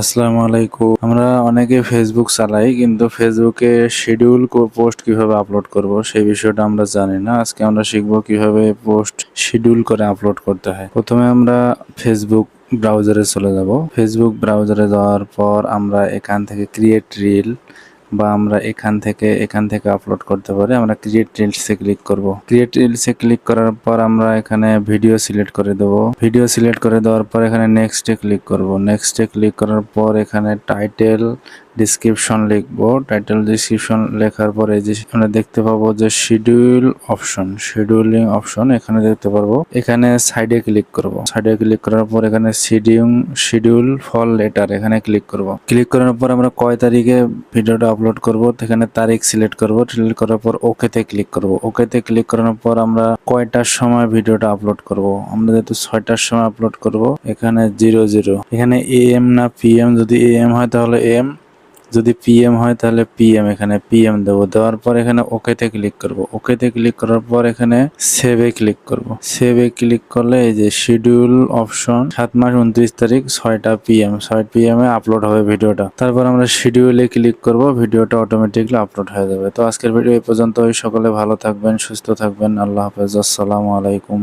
আসসালামু আলাইকুম। আমরা অনেকে ফেসবুক চালাই, কিন্তু ফেসবুকে শিডিউল পোস্ট কীভাবে আপলোড করব সেই বিষয়টা আমরা জানি না। আজকে আমরা শিখব কীভাবে পোস্ট শিডিউল করে আপলোড করতে হয়। প্রথমে আমরা ফেসবুক ব্রাউজারে চলে যাব। ফেসবুক ব্রাউজারে যাওয়ার পর আমরা এখান থেকে ক্রিয়েট রিল বা আমরা এখান থেকে এখান থেকে আপলোড করতে পারি, আমরা ক্রিয়েট রিলসে ক্লিক করব। ক্রিয়েট রিলসে ক্লিক করার পর আমরা এখানে ভিডিও সিলেক্ট করে দেব। ভিডিও সিলেক্ট করে দেওয়ার পর এখানে নেক্সটে ক্লিক করব। নেক্সটে ক্লিক করার পর এখানে টাইটেল ডিসক্রিপশন লিখব টাইটেল ডিসক্রিপশন লেখার পরে যে আমরা দেখতে পাবো যে শিডিউল অপশন শিডিউলিং অপশন এখানে দেখতে পারব। এখানে সাইডে ক্লিক করব। সাইডে ক্লিক করার পর এখানে শিডিউল শিডিউল ফল লেটার এখানে ক্লিক করব। ক্লিক করার পর আমরা কয় তারিখে ভিডিওটা আপলোড করব এখানে তারিখ সিলেক্ট করব। সিলেক্ট করার পর ওকেতে ক্লিক করব। ওকেতে ক্লিক করার পর আমরা কয়টার সময় ভিডিওটা আপলোড করব? আমরা যেহেতু ছয়টার সময় আপলোড করব, এখানে জিরো জিরো এখানে এএম না পিএম যদি এএম হয় তাহলে এম যদি পিএম হয় তাহলে পিএম এখানে পিএম দেবো। দেওয়ার পর এখানে ওকেতে ক্লিক করব। ওকেতে ক্লিক করার পর এখানে সেভে ক্লিক করব। সেভে ক্লিক করলে এই যে শিডিউল অপশন সাত মাস উনত্রিশ তারিখ, ছয়টা পিএম ছয় পিএম এ আপলোড হবে ভিডিওটা। তারপর আমরা শিডিউলে ক্লিক করব, ভিডিওটা অটোমেটিকলি আপলোড হয়ে যাবে। তো আজকের ভিডিও এই পর্যন্তই। সকলে ভালো থাকবেন, সুস্থ থাকবেন। আল্লাহ হাফেজ। আসসালামু আলাইকুম।